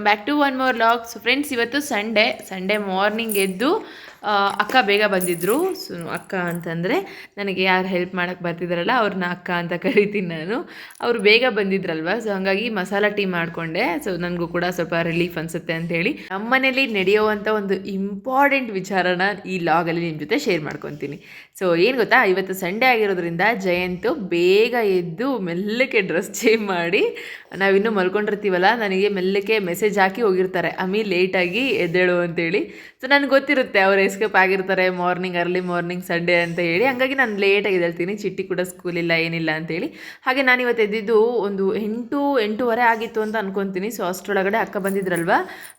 Back to one more vlog so friends ಇವತ್ತು Sunday Sunday morning ಎದ್ದು ಅಕ್ಕ ಬೇಗ ಬಂದಿದ್ದರು ಸೊ, ಅಕ್ಕ ಅಂತಂದರೆ ನನಗೆ ಯಾರು ಹೆಲ್ಪ್ ಮಾಡೋಕ್ಕೆ ಬರ್ತಿದ್ದಾರಲ್ಲ ಅವ್ರನ್ನ ಅಕ್ಕ ಅಂತ ಕರಿತೀನಿ ನಾನು. ಅವರು ಬೇಗ ಬಂದಿದ್ರಲ್ವ? ಸೊ, ಹಾಗಾಗಿ ಮಸಾಲ ಟೀ ಮಾಡಿಕೊಂಡೆ. ಸೊ, ನನಗೂ ಕೂಡ ಸ್ವಲ್ಪ ರಿಲೀಫ್ ಅನಿಸುತ್ತೆ ಅಂತೇಳಿ. ನಮ್ಮನೇಲಿ ನಡೆಯುವಂಥ ಒಂದು ಇಂಪಾರ್ಟೆಂಟ್ ವಿಚಾರನ ಈ ಲಾಗಲ್ಲಿ ನಿಮ್ಮ ಜೊತೆ ಶೇರ್ ಮಾಡ್ಕೊತೀನಿ. ಸೊ, ಏನು ಗೊತ್ತಾ? ಇವತ್ತು ಸಂಡೇ ಆಗಿರೋದ್ರಿಂದ ಜಯಂತು ಬೇಗ ಎದ್ದು ಮೆಲ್ಲಕ್ಕೆ ಡ್ರೆಸ್ ಚೇಂಜ್ ಮಾಡಿ, ನಾವಿನ್ನೂ ಮಲ್ಕೊಂಡಿರ್ತೀವಲ್ಲ, ನನಗೆ ಮೆಲ್ಲಕ್ಕೆ ಮೆಸೇಜ್ ಹಾಕಿ ಹೋಗಿರ್ತಾರೆ. ಅಮಿ ಲೇಟಾಗಿ ಎದ್ದೇಳು ಅಂತೇಳಿ. ಸೊ, ನನಗೆ ಗೊತ್ತಿರುತ್ತೆ ಅವ್ರು ಎಸ್ಕೇಪ್ ಆಗಿರ್ತಾರೆ ಮಾರ್ನಿಂಗ್ ಅರ್ಲಿ ಮಾರ್ನಿಂಗ್ ಸಂಡೇ ಅಂತ ಹೇಳಿ. ಹಂಗಾಗಿ ನಾನು ಲೇಟಾಗಿ ಹೇಳ್ತೀನಿ ಚಿಟ್ಟಿ ಕೂಡ ಸ್ಕೂಲ್ ಇಲ್ಲ, ಏನಿಲ್ಲ ಅಂತೇಳಿ ಹಾಗೆ ನಾನು ಇವತ್ತು ಎದ್ದಿದ್ದು ಒಂದು ಎಂಟು, ಎಂಟೂವರೆ ಆಗಿತ್ತು ಅಂತ ಅನ್ಕೊತೀನಿ. ಸೊ ಅಷ್ಟರೊಳಗಡೆ ಅಕ್ಕ ಬಂದಿದ್ರಲ್ವ?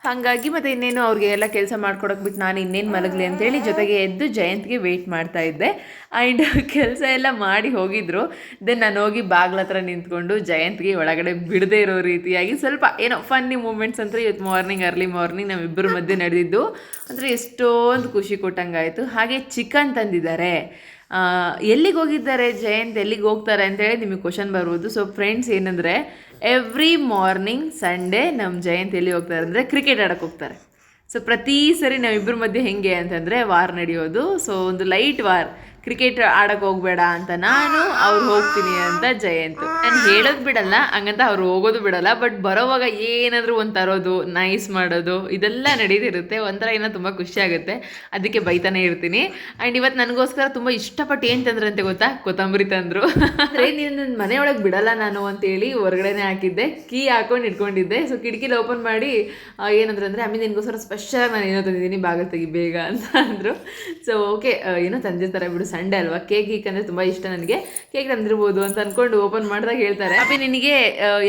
ಹಾಗಾಗಿ ಮತ್ತು ಇನ್ನೇನು ಅವ್ರಿಗೆ ಎಲ್ಲ ಕೆಲಸ ಮಾಡ್ಕೊಡಕ್ಕೆ ಬಿಟ್ಟು ನಾನು ಇನ್ನೇನು ಮಲಗಲಿ ಅಂತೇಳಿ ಜೊತೆಗೆ ಎದ್ದು ಜಯಂತ್ಗೆ ವೆಯ್ಟ್ ಮಾಡ್ತಾ ಇದ್ದೆ. ಆ್ಯಂಡ್ ಕೆಲಸ ಎಲ್ಲ ಮಾಡಿ ಹೋಗಿದ್ರು. ದೆನ್ ನಾನು ಹೋಗಿ ಬಾಗ್ಲ ಹತ್ರ ನಿಂತ್ಕೊಂಡು ಜಯಂತ್ಗೆ ಒಳಗಡೆ ಬಿಡದೇ ಇರೋ ರೀತಿಯಾಗಿ ಸ್ವಲ್ಪ ಏನೋ ಫನ್ನಿ ಮೂಮೆಂಟ್ಸ್ ಅಂದರೆ ಇವತ್ತು ಮಾರ್ನಿಂಗ್ ಅರ್ಲಿ ಮಾರ್ನಿಂಗ್ ನಮ್ಮಿಬ್ಬರ ಮಧ್ಯೆ ನಡೆದಿದ್ದು. ಅಂದರೆ ಎಷ್ಟೊಂದು ಖುಷಿ ಕೊಟ್ಟಂಗಾಯಿತು. ಹಾಗೆ ಚಿಕನ್ ತಂದಿದ್ದಾರೆ. ಎಲ್ಲಿಗೆ ಹೋಗಿದ್ದಾರೆ ಜಯಂತ್? ಎಲ್ಲಿಗೆ ಹೋಗ್ತಾರೆ ಅಂತೇಳಿ ನಿಮಗೆ ಕ್ವಶನ್ ಬರ್ಬೋದು ಸೊ ಫ್ರೆಂಡ್ಸ್ ಏನಂದರೆ ಎವ್ರಿ ಮಾರ್ನಿಂಗ್ ಸಂಡೇ ನಮ್ಮ ಜಯಂತ್ ಎಲ್ಲಿ ಹೋಗ್ತಾರೆ ಅಂದರೆ ಕ್ರಿಕೆಟ್ ಆಡಕ್ಕೆ ಹೋಗ್ತಾರೆ. ಸೊ ಪ್ರತಿ ಸರಿ ನಾವಿಬ್ಬರ ಮಧ್ಯೆ ಹೆಂಗೆ ಅಂತಂದರೆ, ವಾರ್ ನಡೆಯೋದು. ಸೊ ಒಂದು ಲೈಟ್ ವಾರ್. ಕ್ರಿಕೆಟ್ ಆಡಕ್ಕೆ ಹೋಗ್ಬೇಡ ಅಂತ ನಾನು ಅವ್ರು ಹೋಗ್ತೀನಿ ಅಂತ ಜಯಂತ್. ನಾನು ಹೇಳೋದು ಬಿಡಲ್ಲ, ಹಂಗಂತ ಅವ್ರು ಹೋಗೋದು ಬಿಡಲ್ಲ ಬಟ್ ಬರೋವಾಗ ಏನಾದರೂ ಒಂದು ತರೋದು ನೈಸ್ ಮಾಡೋದು, ಇದೆಲ್ಲ ನಡೀತಿರುತ್ತೆ. ಒಂಥರ ಏನೋ ತುಂಬ ಖುಷಿ ಆಗುತ್ತೆ. ಅದಕ್ಕೆ ಬೈತಾನೆ ಇರ್ತೀನಿ. ಆ್ಯಂಡ್ ಇವತ್ತು ನನಗೋಸ್ಕರ ತುಂಬ ಇಷ್ಟಪಟ್ಟು ಏನು ತಂದ್ರಂತೆ ಗೊತ್ತಾ? ಕೊತ್ತಂಬರಿ ತಂದರು. ಅಂದರೆ ನೀನು ನನ್ನ ಮನೆಯೊಳಗೆ ಬಿಡಲ್ಲ ನಾನು ಅಂತೇಳಿ ಹೊರಗಡೆನೆ ಹಾಕಿದ್ದೆ. ಕೀ ಹಾಕೊಂಡು ಇಟ್ಕೊಂಡಿದ್ದೆ. ಸೊ ಕಿಟಕಿಲಿ ಓಪನ್ ಮಾಡಿ ಏನಂದ್ರೆ ಅಂದರೆ, ಅಮ್ಮಿ, ನಿನಗೋಸ್ಕರ ಸ್ಪೆಷಲ್ ನಾನು ಏನೋ ತಂದಿದ್ದೀನಿ, ಬಾಗಿಲು ತೆಗಿ, ಬೇಗ ಅಂತ ಅಂದರು. ಸೊ ಓಕೆ ಏನೋ ತಂದಿರ್ತಾರೆ ಬಿಡು ಸಂಡೇ ಅಲ್ವಾ? ಕೇಕ್ ಗೀಕ್ ಅಂದ್ರೆ ತುಂಬಾ ಇಷ್ಟ ನನಗೆ. ಕೇಕ್ ತಂದಿರ್ಬೋದು ಅಂತ ಅನ್ಕೊಂಡು ಓಪನ್ ಮಾಡಿದಾಗ ಹೇಳ್ತಾರೆ. ಅಪ್ಪಿ ನಿನಗೆ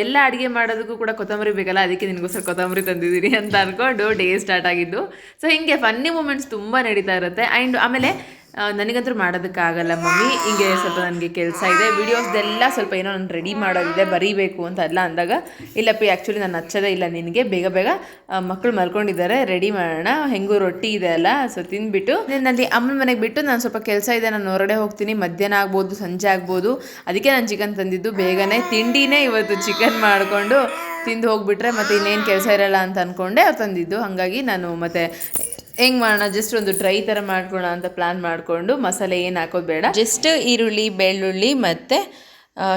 ಎಲ್ಲ ಅಡುಗೆ ಮಾಡೋದಕ್ಕೂ ಕೂಡ ಕೊತ್ತಂಬರಿ ಬೇಕಲ್ಲ? ಅದಕ್ಕೆ ನಿನಗೋಸ್ಕರ ಕೊತ್ತಂಬರಿ ತಂದಿದ್ದೀನಿ ಅಂತ ಅನ್ಕೊಂಡು ಡೇ ಸ್ಟಾರ್ಟ್ ಆಗಿದ್ದು. ಸೊ ಹಿಂಗೆ ಫನ್ನಿ ಮೂಮೆಂಟ್ಸ್ ತುಂಬಾ ನಡೀತಾ ಇರುತ್ತೆ. ಆ್ಯಂಡ್ ಆಮೇಲೆ ನನಗಂತೂ ಮಾಡೋದಕ್ಕಾಗಲ್ಲ ಮಮ್ಮಿ. ಹಿಂಗೆ ಸ್ವಲ್ಪ ನನಗೆ ಕೆಲಸ ಇದೆ. ವಿಡಿಯೋಸ್ದೆಲ್ಲ ಸ್ವಲ್ಪ ಏನೋ ನಾನು ರೆಡಿ ಮಾಡೋದಿದೆ, ಬರೀಬೇಕು ಅಂತ ಎಲ್ಲ ಅಂದಾಗ, ಇಲ್ಲಪ್ಪ ಆ್ಯಕ್ಚುಲಿ ನಾನು ಹಚ್ಚೋದೇ ಇಲ್ಲ ನಿನಗೆ. ಬೇಗ ಬೇಗ ಮಕ್ಕಳು ಮಲ್ಕೊಂಡಿದ್ದಾರೆ. ರೆಡಿ ಮಾಡೋಣ. ಹೆಂಗೂ ರೊಟ್ಟಿ ಇದೆ ಅಲ್ಲ ಸೊ ತಿಂದ್ಬಿಟ್ಟು. ನನ್ನ ಅಮ್ಮನ ಮನೆಗೆ ಬಿಟ್ಟು ನಾನು ಸ್ವಲ್ಪ ಕೆಲಸ ಇದೆ, ನಾನು ಹೊರಗಡೆ ಹೋಗ್ತೀನಿ. ಮಧ್ಯಾಹ್ನ ಆಗ್ಬೋದು, ಸಂಜೆ ಆಗ್ಬೋದು. ಅದಕ್ಕೆ ನಾನು ಚಿಕನ್ ತಂದಿದ್ದು. ಬೇಗನೆ ತಿಂಡಿನೇ ಇವತ್ತು ಚಿಕನ್ ಮಾಡಿಕೊಂಡು ತಿಂದು ಹೋಗ್ಬಿಟ್ರೆ ಮತ್ತೆ ಇನ್ನೇನು ಕೆಲಸ ಇರಲ್ಲ ಅಂತ ಅಂದ್ಕೊಂಡೆ ಅವ್ರು ತಂದಿದ್ದು. ಹಾಗಾಗಿ ನಾನು ಮತ್ತೆ ಹೆಂಗ್ ಮಾಡೋಣ? ಜಸ್ಟ್ ಒಂದು ಡ್ರೈ ಥರ ಮಾಡ್ಕೊಳ್ಳೋಣ ಅಂತ ಪ್ಲಾನ್ ಮಾಡಿಕೊಂಡು ಮಸಾಲೆ ಏನು ಹಾಕೋದು ಬೇಡ. ಜಸ್ಟ್ ಈರುಳ್ಳಿ, ಬೆಳ್ಳುಳ್ಳಿ ಮತ್ತು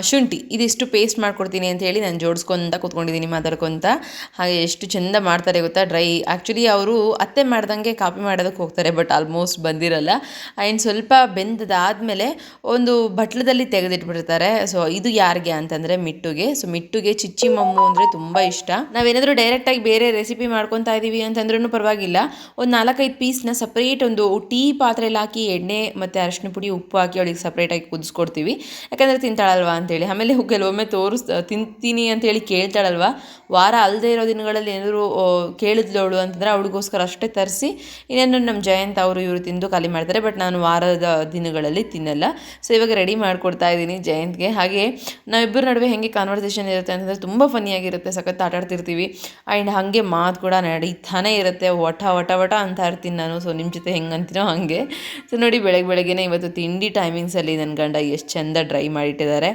ಶುಂಠಿ. ಇದಿಷ್ಟು ಪೇಸ್ಟ್ ಮಾಡ್ಕೊಡ್ತೀನಿ ಅಂತ ಹೇಳಿ ನಾನು ಜೋಡಿಸ್ಕೊಂತ ಕೂತ್ಕೊಂಡಿದ್ದೀನಿ, ಮಾತಾಡ್ಕೊತ. ಹಾಗೆ ಎಷ್ಟು ಚೆಂದ ಮಾಡ್ತಾರೆ ಗೊತ್ತಾ ಡ್ರೈ ಆ್ಯಕ್ಚುಲಿ ಅವರು ಅತ್ತೆ ಮಾಡ್ದಂಗೆ ಕಾಪಿ ಮಾಡೋದಕ್ಕೆ ಹೋಗ್ತಾರೆ ಬಟ್ ಆಲ್ಮೋಸ್ಟ್ ಬಂದಿರಲ್ಲ. ಆ್ಯಂಡ್ ಸ್ವಲ್ಪ ಬೆಂದದಾದಮೇಲೆ ಒಂದು ಬಟ್ಲದಲ್ಲಿ ತೆಗೆದಿಟ್ಬಿಡ್ತಾರೆ. ಸೊ ಇದು ಯಾರಿಗೆ ಅಂತಂದರೆ ಮಿಟ್ಟುಗೆ. ಸೊ ಮಿಟ್ಟುಗೆ ಚಿಚ್ಚಿ ಮಮ್ಮು ಅಂದರೆ ತುಂಬ ಇಷ್ಟ. ನಾವೇನಾದರೂ ಡೈರೆಕ್ಟಾಗಿ ಬೇರೆ ರೆಸಿಪಿ ಮಾಡ್ಕೊತಾ ಇದ್ದೀವಿ ಅಂತಂದ್ರೂ ಪರವಾಗಿಲ್ಲ. ಒಂದು ನಾಲ್ಕೈದು ಪೀಸ್ನ ಸಪ್ರೇಟ್ ಒಂದು ಟೀ ಪಾತ್ರೆಯಲ್ಲಿ ಹಾಕಿ ಎಣ್ಣೆ ಮತ್ತು ಅರಶಿನ ಪುಡಿ ಉಪ್ಪು ಹಾಕಿ ಅವಳಿಗೆ ಸಪ್ರೇಟಾಗಿ ಕುದಿಸ್ಕೊಡ್ತೀವಿ. ಯಾಕಂದರೆ ತಿಂತಾಳಲ್ವಾ. ಅಂತೇಳಿ. ಆಮೇಲೆ ಕೆಲವೊಮ್ಮೆ ತೋರಿಸ್ ತಿಂತೀನಿ ಅಂತೇಳಿ ಕೇಳ್ತಾಳಲ್ವಾ. ವಾರ ಅಲ್ಲದೆ ಇರೋ ದಿನಗಳಲ್ಲಿ ಏನಾದರೂ ಕೇಳಿದ್ಲವಳು ಅಂತಂದರೆ ಅವಳಿಗೋಸ್ಕರ ಅಷ್ಟೇ ತರಿಸಿ, ಇನ್ನೇನು ನಮ್ಮ ಜಯಂತ್ ಅವರು ಇವರು ತಿಂದು ಖಾಲಿ ಮಾಡ್ತಾರೆ, ಬಟ್ ನಾನು ವಾರದ ದಿನಗಳಲ್ಲಿ ತಿನ್ನಲ್ಲ. ಸೊ, ಇವಾಗ ರೆಡಿ ಮಾಡಿಕೊಡ್ತಾ ಇದ್ದೀನಿ ಜಯಂತ್ಗೆ. ಹಾಗೆ ನಾವಿಬ್ಬರ ನಡುವೆ ಹೆಂಗೆ ಕಾನ್ವರ್ಸೇಷನ್ ಇರುತ್ತೆ ಅಂತಂದರೆ ತುಂಬ ಫನಿಯಾಗಿರುತ್ತೆ ಸಖತ್ ಆಟಾಡ್ತಿರ್ತೀವಿ. ಆ್ಯಂಡ್ ಹಾಗೆ ಮಾತು ಕೂಡ ನಡೀತಾನೆ ಇರುತ್ತೆ. ವಟ ವಟ ವಟ ಅಂತ ಇರ್ತೀನಿ ನಾನು. ಸೊ ನಿಮ್ಮ ಜೊತೆ ಹೆಂಗೆ ಅಂತೀನೋ ಹಾಗೆ. ಸೊ, ನೋಡಿ ಬೆಳಗ್ಗೆ ಬೆಳಗ್ಗೆನೇ ಇವತ್ತು ತಿಂಡಿ ಟೈಮಿಂಗ್ಸಲ್ಲಿ ನನ್ನ ಗಂಡ ಎಷ್ಟು ಚೆಂದ ಡ್ರೈ ಮಾಡಿಟ್ಟಿದ್ದಾರೆ.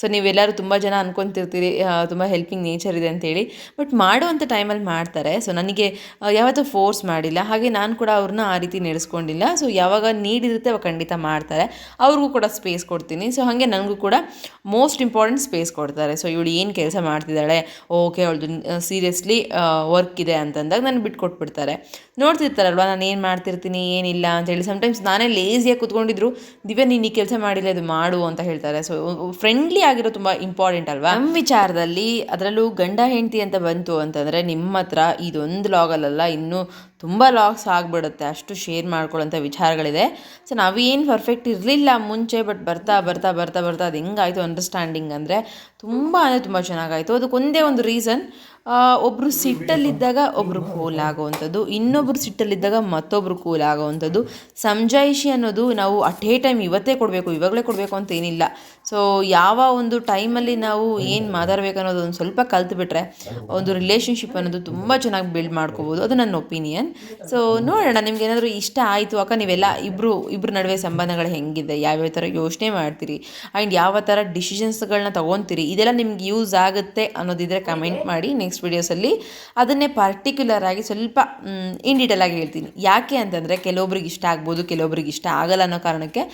ಸೊ ನೀವೆಲ್ಲರೂ ತುಂಬ ಜನ ಅಂದ್ಕೊತಿರ್ತೀರಿ ತುಂಬ ಹೆಲ್ಪಿಂಗ್ ನೇಚರ್ ಇದೆ ಅಂತೇಳಿ. ಬಟ್ ಮಾಡುವಂಥ ಟೈಮಲ್ಲಿ ಮಾಡ್ತಾರೆ. ಸೊ ನನಗೆ ಯಾವತ್ತೂ ಫೋರ್ಸ್ ಮಾಡಿಲ್ಲ. ಹಾಗೆ ನಾನು ಕೂಡ ಅವ್ರನ್ನ ಆ ರೀತಿ ನಡೆಸ್ಕೊಂಡಿಲ್ಲ. ಸೊ ಯಾವಾಗ ನೀಡಿರುತ್ತೆ ಅವಾಗ ಖಂಡಿತ ಮಾಡ್ತಾರೆ. ಅವ್ರಿಗೂ ಕೂಡ ಸ್ಪೇಸ್ ಕೊಡ್ತೀನಿ. ಸೊ ಹಾಗೆ ನನಗೂ ಕೂಡ ಮೋಸ್ಟ್ ಇಂಪಾರ್ಟೆಂಟ್ ಸ್ಪೇಸ್ ಕೊಡ್ತಾರೆ. ಸೊ ಇವಳು ಏನು ಕೆಲಸ ಮಾಡ್ತಿದ್ದಾಳೆ, ಓಕೆ, ಅವಳದು ಸೀರಿಯಸ್ಲಿ ವರ್ಕ್ ಇದೆ ಅಂತಂದಾಗ ನಾನು ಬಿಟ್ಕೊಟ್ಬಿಡ್ತಾರೆ. ನೋಡ್ತಿರ್ತಾರಲ್ವ, ನಾನು ಏನು ಮಾಡ್ತಿರ್ತೀನಿ, ಏನಿಲ್ಲ ಅಂತೇಳಿ. ಸಮ್ಟೈಮ್ಸ್ ನಾನೇ ಲೇಸಿಯಾಗಿ ಕೂತ್ಕೊಂಡಿದ್ರು, ದಿವ್ಯ ನೀನು ಈ ಕೆಲಸ ಮಾಡಿಲ್ಲ ಅದು ಮಾಡು ಅಂತ ಹೇಳ್ತಾರೆ. ಸೊ ಫ್ರೆಂಡ್ಲಿ ಆಗಿರೋ ತುಂಬ ಇಂಪಾರ್ಟೆಂಟ್ ಅಲ್ವಾ? ನಮ್ಮ ವಿಚಾರದಲ್ಲಿ ಅದರಲ್ಲೂ ಗಂಡ ಹೆಂಡತಿ ಅಂತ ಬಂತು ಅಂತಂದರೆ ನಿಮ್ಮ ಹತ್ರ ಇದೊಂದು ಲಾಗಲ್ಲ ಇನ್ನೂ ತುಂಬ ಲಾಗ್ಸ್ ಆಗಿಬಿಡುತ್ತೆ, ಅಷ್ಟು ಶೇರ್ ಮಾಡ್ಕೊಳ್ಳೋಂಥ ವಿಚಾರಗಳಿದೆ. ಸೊ ನಾವೇನು ಪರ್ಫೆಕ್ಟ್ ಇರಲಿಲ್ಲ ಮುಂಚೆ ಬಟ್ ಬರ್ತಾ ಬರ್ತಾ ಬರ್ತಾ ಬರ್ತಾ ಅದು ಹೆಂಗಾಯಿತು ಅಂಡರ್ಸ್ಟ್ಯಾಂಡಿಂಗ್ ಅಂದರೆ ತುಂಬ ಅಂದರೆ ತುಂಬ ಚೆನ್ನಾಗಾಯಿತು. ಅದಕ್ಕೊಂದೇ ಒಂದು ರೀಸನ್ ಒಬ್ಬರು ಸಿಟ್ಟಲ್ಲಿದ್ದಾಗ ಒಬ್ಬರು ಕೂಲ್ ಆಗೋವಂಥದ್ದು ಇನ್ನೊಬ್ಬರು ಸಿಟ್ಟಲ್ಲಿದ್ದಾಗ ಮತ್ತೊಬ್ಬರು ಕೂಲ್ ಆಗೋವಂಥದ್ದು ಸಮಜಾಯಿಷಿ ಅನ್ನೋದು ನಾವು ಅಟ್ ಎ ಟೈಮ್ ಇವತ್ತೇ ಕೊಡಬೇಕು, ಇವಾಗಲೇ ಕೊಡಬೇಕು ಅಂತ ಏನಿಲ್ಲ. ಸೊ ಯಾವ ಒಂದು ಟೈಮಲ್ಲಿ ನಾವು ಏನು ಮಾತಾಡಬೇಕು ಅನ್ನೋದು ಒಂದು ಸ್ವಲ್ಪ ಕಲ್ತ್ಬಿಟ್ರೆ ಒಂದು ರಿಲೇಷನ್ಶಿಪ್ ಅನ್ನೋದು ತುಂಬ ಚೆನ್ನಾಗಿ ಬಿಲ್ಡ್ ಮಾಡ್ಕೋಬೋದು. ಅದು ನನ್ನ ಒಪಿನಿಯನ್ ಸೊ ನೋಡೋಣ, ನಿಮ್ಗೆ ಏನಾದರೂ ಇಷ್ಟ ಆಯಿತು ಅಕ್ಕ, ನೀವೆಲ್ಲ ಇಬ್ಬರು ಇಬ್ಬರ ನಡುವೆ ಸಂಬಂಧಗಳು ಹೆಂಗಿದೆ ಯಾವ್ಯಾವ ಥರ ಯೋಚನೆ ಮಾಡ್ತೀರಿ? ಆ್ಯಂಡ್ ಯಾವ ಥರ ಡಿಸಿಷನ್ಸ್ಗಳನ್ನ ತೊಗೊತೀರಿ? ಇದೆಲ್ಲ ನಿಮ್ಗೆ ಯೂಸ್ ಆಗುತ್ತೆ ಅನ್ನೋದಿದ್ರೆ ಕಮೆಂಟ್ ಮಾಡಿ ನೆಕ್ಸ್ಟ್ ವೀಡಿಯೋಸಲ್ಲಿ ಅದನ್ನೇ ಪರ್ಟಿಕ್ಯುಲರ್ ಆಗಿ ಸ್ವಲ್ಪ ಇನ್ ಡೀಟೇಲ್ ಆಗಿ ಹೇಳ್ತೀನಿ. ಯಾಕೆ ಅಂತಂದರೆ, ಕೆಲವೊಬ್ರಿಗೆ ಇಷ್ಟ ಆಗ್ಬೋದು, ಕೆಲವೊಬ್ರಿಗೆ ಇಷ್ಟ ಆಗಲ್ಲ ಅನ್ನೋ ಕಾರಣಕ್ಕೆ